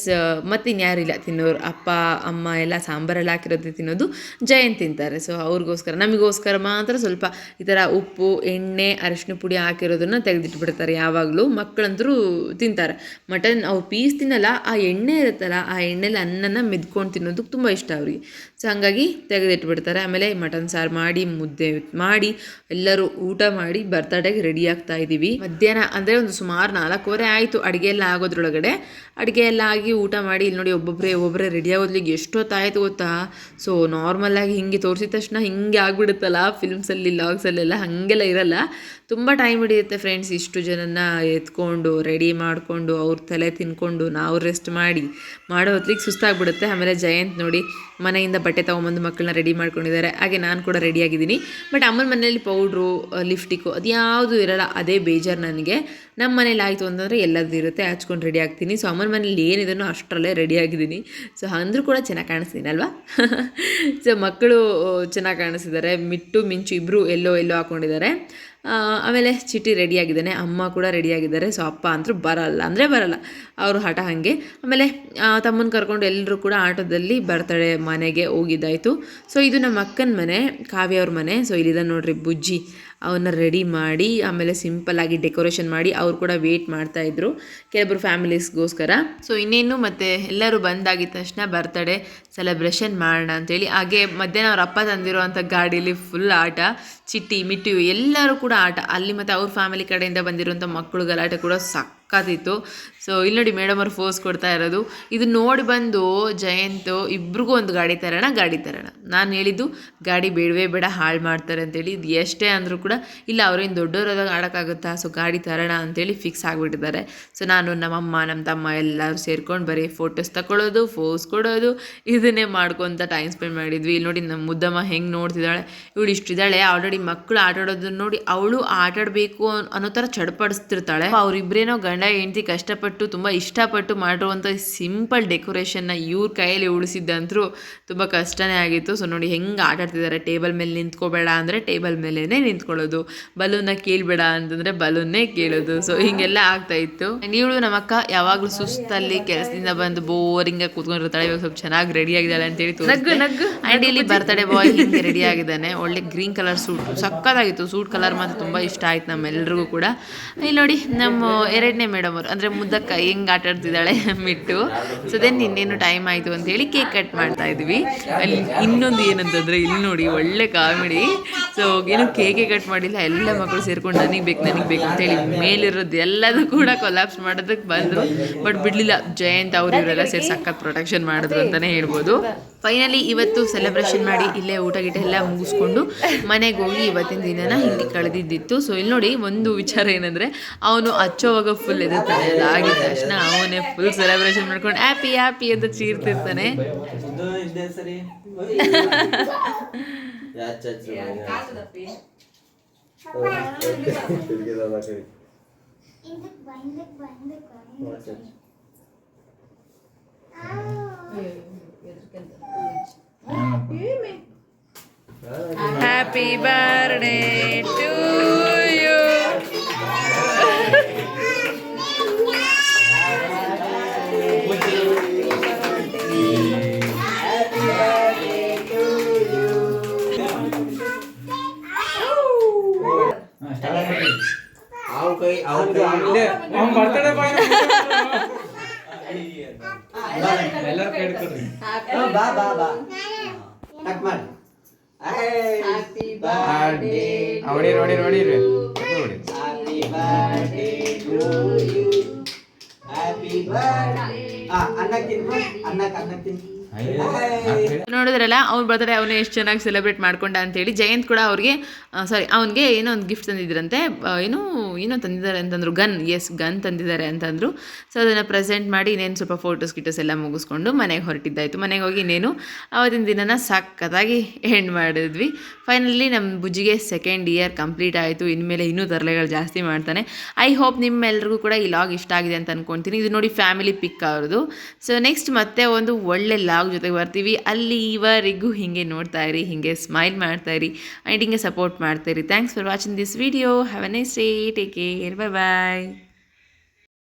ಮತ್ತು ಇನ್ಯಾರಿಲ್ಲ ತಿನ್ನೋರು. ಅಪ್ಪ, ಅಮ್ಮ ಎಲ್ಲ ಸಾಂಬಾರೆಲ್ಲ ಹಾಕಿರೋದು ತಿನ್ನೋದು ಜಯಂತ್ ತಿಂತಾರೆ. ಸೊ ಅವ್ರಿಗೋಸ್ಕರ, ನಮಗೋಸ್ಕರ ಮಾತ್ರ ಸ್ವಲ್ಪ ಈ ಥರ ಉಪ್ಪು, ಎಣ್ಣೆ ಅರಿಶಿನ ಪುಡಿ ಹಾಕಿರೋದನ್ನು ತೆಗೆದಿಟ್ಬಿಡ್ತಾರೆ ಯಾವಾಗಲೂ. ಮಕ್ಕಳಂತರೂ ತಿಂತಾರೆ. ಮಟನ್ ಅವು ಪೀಸ್ ತಿನ್ನಲ್ಲ, ಆ ಎಣ್ಣೆ ಇರುತ್ತಲ್ಲ, ಆ ಎಣ್ಣೆಲಿ ಅನ್ನನ ಮೆದ್ಕೊಂಡು ತಿನ್ನೋದಕ್ಕೆ ತುಂಬ ಇಷ್ಟ ಅವ್ರಿಗೆ. ಸೊ ಹಾಗಾಗಿ ತೆಗೆದಿಟ್ಬಿಡ್ತಾರೆ. ಆಮೇಲೆ ಮಟನ್ ಸಾರು ಮಾಡಿ, ಮುದ್ದೆ, ಮಾಡಿ ಎಲ್ಲರೂ ಊಟ ಮಾಡಿ ಬರ್ತಡೇಗೆ ರೆಡಿ ಆಗ್ತಾ ಇದ್ದೀವಿ ಮಧ್ಯಾಹ್ನ ಅಂದರೆ ಒಂದು ಸುಮಾರು ನಾಲ್ಕೂವರೆ ಆಯಿತು ಅಡುಗೆ ಎಲ್ಲ ಆಗೋದ್ರೊಳಗಡೆ. ಅಡುಗೆ ಎಲ್ಲ ಆಗಿ ಊಟ ಮಾಡಿ, ಇಲ್ಲಿ ನೋಡಿ ಒಬ್ಬೊಬ್ಬರೇ ಒಬ್ಬೊಬ್ಬರೇ ರೆಡಿ ಆಗೋದ್ಲಿಗೆ ಎಷ್ಟೊತ್ತಾಯಿತು ಗೊತ್ತಾ? ಸೊ ನಾರ್ಮಲಾಗಿ ಹಿಂಗೆ ತೋರಿಸಿದ ತಕ್ಷಣ ಹಿಂಗೆ ಆಗ್ಬಿಡುತ್ತಲ್ಲ ಫಿಲ್ಮ್ಸಲ್ಲಿ ಲಾಗ್ಸಲ್ಲೆಲ್ಲ ಹಾಗೆಲ್ಲ ಇರಲ್ಲ. ತುಂಬ ಟೈಮ್ ಹಿಡಿಯುತ್ತೆ ಫ್ರೆಂಡ್ಸ್ ಇಷ್ಟು ಜನನ ಎತ್ಕೊಂಡು ರೆಡಿ ಮಾಡಿಕೊಂಡು, ಅವ್ರ ತಲೆ ತಿನ್ಕೊಂಡು, ನಾವು ರೆಸ್ಟ್ ಮಾಡಿ, ಮಾಡೋ ಹೊತ್ತಿಗೆ ಸುಸ್ತಾಗ್ಬಿಡುತ್ತೆ. ಆಮೇಲೆ ಜಯಂತ್ ನೋಡಿ ಮನೆಯಿಂದ ಬಟ್ಟೆ ತೊಗೊಂಬಂದು ಮಕ್ಕಳನ್ನ ರೆಡಿ ಮಾಡ್ಕೊಂಡಿದ್ದಾರೆ. ಹಾಗೆ ನಾನು ಕೂಡ ರೆಡಿಯಾಗಿದ್ದೀನಿ ಬಟ್ ಅಮ್ಮನ ಮನೇಲಿ ಪೌಡ್ರು ಲಿಫ್ಟಿಕ್ಕು ಅದು ಯಾವುದು ಇರಲ್ಲ. ಅದೇ ಬೇಜಾರು ನನಗೆ. ನಮ್ಮ ಮನೇಲಿ ಆಯಿತು ಅಂತಂದರೆ ಎಲ್ಲದೂ ಇರುತ್ತೆ. ಹಚ್ಕೊಂಡು ರೆಡಿ ಆಗ್ತೀನಿ. ಸೊ ಅಮ್ಮನ ಮನೇಲಿ ಏನಿದನೋ ಅಷ್ಟರಲ್ಲೇ ರೆಡಿ ಆಗಿದ್ದೀನಿ. ಸೊ ಅಂದರೂ ಕೂಡ ಚೆನ್ನಾಗಿ ಕಾಣಿಸ್ತೀನಿ, ಅಲ್ವಾ? ಸೊ ಮಕ್ಕಳು ಚೆನ್ನಾಗಿ ಕಾಣಿಸ್ತಿದ್ದಾರೆ ಮಿಟ್ಟು, ಮಿಂಚು ಇಬ್ಬರು ಎಲ್ಲೋ ಎಲ್ಲೋ ಹಾಕ್ಕೊಂಡಿದ್ದಾರೆ ಆಮೇಲೆ ಚಿಟಿ ರೆಡಿಯಾಗಿದ್ದಾನೆ. ಅಮ್ಮ ಕೂಡ ರೆಡಿಯಾಗಿದ್ದಾರೆ. ಸೊ ಅಪ್ಪ ಅಂತೂ ಬರಲ್ಲ. ಅಂದರೆ ಬರಲ್ಲ. ಅವರು ಹಠ ಹಾಗೆ. ಆಮೇಲೆ ತಮ್ಮನ ಕರ್ಕೊಂಡು ಎಲ್ಲರೂ ಕೂಡ ಆಟೋದಲ್ಲಿ ಬರ್ತಾಳೆ ಮನೆಗೆ ಹೋಗಿದ್ದಾಯಿತು. ಸೊ ಇದು ನಮ್ಮ ಅಕ್ಕನ ಮನೆ, ಕಾವ್ಯ ಅವ್ರ ಮನೆ. ಸೊ ಇಲ್ಲಿದೆ ನೋಡ್ರಿ ಬುಜ್ಜಿ. ಅವನ್ನ ರೆಡಿ ಮಾಡಿ, ಆಮೇಲೆ ಸಿಂಪಲ್ ಆಗಿ ಡೆಕೋರೇಷನ್ ಮಾಡಿ ಅವ್ರು ಕೂಡ ವೇಟ್ ಮಾಡ್ತಾ ಇದ್ರು ಕೆಲವರು ಫ್ಯಾಮಿಲೀಸ್ಗೋಸ್ಕರ ಸೊ ಇನ್ನೇನು ಮತ್ತೆ ಎಲ್ಲರೂ ಬಂದಾಗಿದ ತಕ್ಷಣ ಬರ್ತಡೇ ಸೆಲೆಬ್ರೇಷನ್ ಮಾಡೋಣ ಅಂತೇಳಿ. ಹಾಗೆ ಮಧ್ಯಾಹ್ನ ಅವ್ರ ಅಪ್ಪ ತಂದಿರುವಂಥ ಗಾಡೀಲಿ ಫುಲ್ ಆಟ, ಚಿಟ್ಟಿ ಮಿಟ್ಟಿ ಎಲ್ಲರೂ ಕೂಡ ಆಟ. ಅಲ್ಲಿ ಮತ್ತೆ ಅವ್ರ ಫ್ಯಾಮಿಲಿ ಕಡೆಯಿಂದ ಬಂದಿರುವಂಥ ಮಕ್ಕಳು ಗಲಾಟೆ ಕೂಡ ಸಕ್ಕತ್ತಿತ್ತು ಸೊ ಇಲ್ಲಿ ನೋಡಿ ಮೇಡಮ್ ಅವ್ರು ಫೋರ್ಸ್ ಕೊಡ್ತಾ ಇರೋದು. ಇದು ನೋಡಿ ಬಂದು ಜಯಂತ್ ಇಬ್ರಿಗೂ ಒಂದು ಗಾಡಿ ತರೋಣ ಗಾಡಿ ತರೋಣ. ನಾನು ಹೇಳಿದ್ದು ಗಾಡಿ ಬೇಡವೇ ಬೇಡ, ಹಾಳು ಮಾಡ್ತಾರೆ ಅಂತೇಳಿ ಇದು ಎಷ್ಟೇ ಅಂದರೂ ಕೂಡ ಇಲ್ಲ ಅವ್ರೇನು ದೊಡ್ಡವರಾದಾಗ ಆಡೋಕ್ಕಾಗುತ್ತಾ? ಸೊ ಗಾಡಿ ತರೋಣ ಅಂತೇಳಿ ಫಿಕ್ಸ್ ಆಗಿಬಿಟ್ಟಿದ್ದಾರೆ. ಸೊ ನಾನು ನಮ್ಮಮ್ಮ ನಮ್ಮ ತಮ್ಮ ಎಲ್ಲರೂ ಸೇರ್ಕೊಂಡು ಬರೀ ಫೋಟೋಸ್ ತಗೊಳ್ಳೋದು ಫೋಸ್ ಕೊಡೋದು, ಇದನ್ನೇ ಮಾಡ್ಕೊತ ಟೈಮ್ ಸ್ಪೆಂಡ್ ಮಾಡಿದ್ವಿ. ಇಲ್ಲಿ ನೋಡಿ ನಮ್ಮ ಮುದ್ದಮ್ಮ ಹೆಂಗೆ ನೋಡ್ತಿದ್ದಾಳೆ. ಇವಳು ಇಷ್ಟಿದ್ದಾಳೆ ಆಲ್ರೆಡಿ ಮಕ್ಕಳು ಆಟಾಡೋದನ್ನ ನೋಡಿ ಅವಳು ಆಟಾಡಬೇಕು ಅನ್ನೋ ಥರ ಚಡಪಡಿಸ್ತಿರ್ತಾಳೆ. ಅವರಿಬ್ಬರೇನೋ ಗಂಡ ಹೆಂಡತಿ ಕಷ್ಟಪಟ್ಟು ತುಂಬ ಇಷ್ಟಪಟ್ಟು ಮಾಡಿರುವಂಥ ಸಿಂಪಲ್ ಡೆಕೋರೇಷನ್ನ ಇವ್ರ ಕೈಯಲ್ಲಿ ಉಳಿಸಿದ್ದಂತರೂ ತುಂಬ ಕಷ್ಟನೇ ಆಗಿತ್ತು. ಸೊ ನೋಡಿ ಹೆಂಗೆ ಆಟ ಆಡ್ತಿದ್ದಾರೆ. ಟೇಬಲ್ ಮೇಲೆ ನಿಂತ್ಕೋಬೇಡ ಅಂದರೆ ಟೇಬಲ್ ಮೇಲೇ ನಿಂತ್ಕೊಳ್ಳೋದು. ಬಲೂನ್ನ ಕೇಳಬೇಡ ಅಂತಂದರೆ ಬಲೂನ್ನೇ ಕೇಳೋದು. ಸೊ ಹಿಂಗೆಲ್ಲ ಆಗ್ತಾ ಇತ್ತು. ಇವಳು ನಮ್ಮ ಅಕ್ಕ ಯಾವಾಗಲೂ ಸುಸ್ತಲ್ಲಿ ಕೆಲಸದಿಂದ ಬಂದು ಬೋರಿಂಗ್ ಕೂತ್ಕೊಂಡಿರ್ತಾಳೆ. ಇವಾಗ ಸ್ವಲ್ಪ ಚೆನ್ನಾಗಿ ರೆಡಿ ಆಗಿದ್ದಾಳೆ ಅಂತೇಳಿ. ಆ್ಯಂಡ್ ಇಲ್ಲಿ ಬರ್ತಡೇ ಬಾಯ್ ಹಿಂಗೆ ರೆಡಿ ಆಗಿದ್ದಾನೆ. ಒಳ್ಳೆ ಗ್ರೀನ್ ಕಲರ್ ಸೂಟ್ ಸಕ್ಕತ್ತಾಗಿತ್ತು ಸೂಟ್ ಕಲರ್ ಮಾತ್ರ ತುಂಬ ಇಷ್ಟ ಆಯ್ತು ನಮ್ಮೆಲ್ಲರಿಗೂ ಕೂಡ. ಇಲ್ಲಿ ನೋಡಿ ನಮ್ಮ ಎರಡನೇ ಮೇಡಮ್ ಅವರು. ಅಂದರೆ ಮುದ್ದಕ್ಕ ಹೆಂಗೆ ಆಟ ಆಡ್ತಿದ್ದಾಳೆ ಮಿಟ್ಟು. ಸೊ ದೆನ್ ಇನ್ನೇನು ಟೈಮ್ ಆಯಿತು ಅಂತೇಳಿ ಕೇಕ್ ಕಟ್ ಮಾಡ್ತಾ ಇದ್ವಿ. ಅಲ್ಲಿ ಇನ್ನೊಂದು ಏನಂತಂದರೆ ಇಲ್ಲಿ ನೋಡಿ ಒಳ್ಳೆ ಕಾಮಿಡಿ. ಸೊ ಏನು ಕೇಕೆ ಕಟ್ ಮಾಡಿಲ್ಲ, ಎಲ್ಲ ಮಕ್ಕಳು ಸೇರ್ಕೊಂಡು ನನಗೆ ಬೇಕು ನನಗೆ ಬೇಕು ಅಂತೇಳಿ ಮೇಲಿರೋದು ಎಲ್ಲದೂ ಕೂಡ ಕೊಲಾಪ್ಸ್ ಮಾಡೋದಕ್ಕೆ ಬಂದರು. ಬಟ್ ಬಿಡಲಿಲ್ಲ, ಜಯಂತ್ ಅವ್ರು ಇವರೆಲ್ಲ ಸೇರಿ ಸಖತ್ ಪ್ರೊಟೆಕ್ಷನ್ ಮಾಡಿದ್ರು ಅಂತಲೇ ಹೇಳ್ಬೋದು. ಫೈನಲಿ ಇವತ್ತು ಸೆಲೆಬ್ರೇಷನ್ ಮಾಡಿ ಇಲ್ಲೇ ಊಟ ಗೀಟ ಎಲ್ಲ ಮುಗಿಸ್ಕೊಂಡು ಮನೆಗೆ ಹೋಗಿ ಇವತ್ತಿನ ದಿನನ ಹಿಂಗೆ ಕಳೆದಿದ್ದಿತ್ತು. ಸೊ ಇಲ್ಲಿ ನೋಡಿ ಒಂದು ವಿಚಾರ ಏನಂದರೆ ಅವನು ಹಚ್ಚೋವಾಗ ಫುಲ್ ಎದುರ್ತಾನೆ ಅದಾಗಿದ ತಕ್ಷಣ ಅವನೇ ಫುಲ್ ಸೆಲೆಬ್ರೇಷನ್ ಮಾಡ್ಕೊಂಡು ಹ್ಯಾಪಿ ಹ್ಯಾಪಿ ಅಂತ ಚೀರ್ತಿರ್ತಾನೆ. ಇದು ಇದ್ದೇ ಸರಿ ಯಾಚ್ ಯಾಚ್ ಹ್ಯಾಪಿ ಬರ್ಡೇ ಟು ಬಾ ಬಾ ಬಾ ಟಕ್ ಮಾಡಿ ಹೊಡೀರಿ ಹೊಡೀರಿ ಹೊಡೀರಿ ಹೊಡೀರಿ happy birthday to you happy birthday ಆ ಅನ್ನ ತಿನ್ನು ಅನ್ನಕ್ಕೆ ಅನ್ನ ತಿನ್ನು. ನೋಡಿದ್ರಲ್ಲ, ಅವ್ನ ಬರ್ತಾರೆ ಅವನು ಎಷ್ಟು ಚೆನ್ನಾಗಿ ಸೆಲೆಬ್ರೇಟ್ ಮಾಡ್ಕೊಂಡ ಅಂತೇಳಿ ಜಯಂತ್ ಕೂಡ ಅವ್ರಿಗೆ ಸಾರಿ ಅವನಿಗೆ ಏನೋ ಒಂದು ಗಿಫ್ಟ್ ತಂದಿದ್ರಂತೆ ಏನು, ಏನೋ ತಂದಿದ್ದಾರೆ ಅಂತಂದ್ರು ಗನ್ ಎಸ್ ಗನ್ ತಂದಿದ್ದಾರೆ ಅಂತಂದರು. ಸೊ ಅದನ್ನು ಪ್ರೆಸೆಂಟ್ ಮಾಡಿ ಇನ್ನೇನು ಸ್ವಲ್ಪ ಫೋಟೋಸ್ ಗಿಟೋಸ್ ಎಲ್ಲ ಮುಗಿಸ್ಕೊಂಡು ಮನೆಗೆ ಹೊರಟಿದ್ದಾಯಿತು. ಮನೆಗೆ ಹೋಗಿ ಇನ್ನೇನು ಅವತ್ತಿನ ದಿನನ ಸಕ್ಕತ್ತಾಗಿ ಎಂಡ್ ಮಾಡಿದ್ವಿ. ಫೈನಲಿ ನಮ್ಮ ಬುಜ್ಜಿಗೆ ಸೆಕೆಂಡ್ ಇಯರ್ ಕಂಪ್ಲೀಟ್ ಆಯಿತು. ಇನ್ಮೇಲೆ ಇನ್ನೂ ತರಲೆಗಳು ಜಾಸ್ತಿ ಮಾಡ್ತಾನೆ. ಐ ಹೋಪ್ ನಿಮ್ಮೆಲ್ಲರಿಗೂ ಕೂಡ ಈ ಲಾಗ್ ಇಷ್ಟ ಆಗಿದೆ ಅಂತ ಅನ್ಕೊಂತೀನಿ. ಇದು ನೋಡಿ ಫ್ಯಾಮಿಲಿ ಪಿಕ್ ಅವ್ರದ್ದು ಸೊ ನೆಕ್ಸ್ಟ್ ಮತ್ತೆ ಒಂದು ಒಳ್ಳೆ ಲಾಗ್ ಜೊತೆಗೆ ಬರ್ತೀವಿ. ಅಲ್ಲಿವರೆಗೂ ಹಿಂಗೆ ನೋಡ್ತಾ ಇರಿ, ಹಿಂಗೆ ಸ್ಮೈಲ್ ಮಾಡ್ತಾ ಇರಿ ಆ್ಯಂಡ್ ಹಿಂಗೆ ಸಪೋರ್ಟ್ ಮಾಡ್ತಾ ಇರಿ. Thanks for watching this video have a nice day take care bye bye